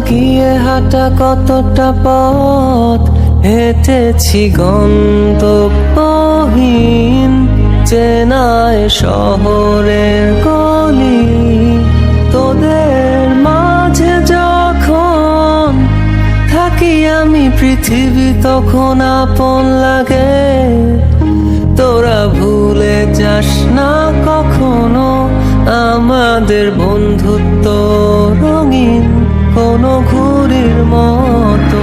লাগিয়ে হাঁটা কতটা পথ? হেঁটেছি গন্তব্যহীন চেনায় শহরের গলি, তোদের মাঝে যখন থাকি আমি পৃথিবী, তখন আপন লাগে। তোরা ভুলে যাস না কখনো আমাদের বন্ধুত্ব, রঙিন কোনো ঘুরির মতো।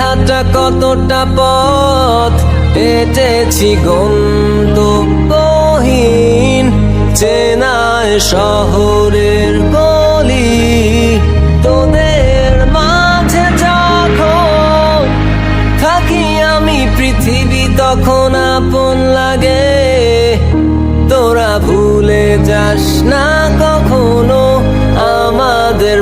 হাঁটা কতটা পথ হেঁটেছি গন্তব্যহীন। চেনায় শহরের গলি, তোদের মাঝে যখন থাকি আমি, পৃথিবী তখন আপন লাগে। তোরা ভুলে যাস না কখনো আমাদের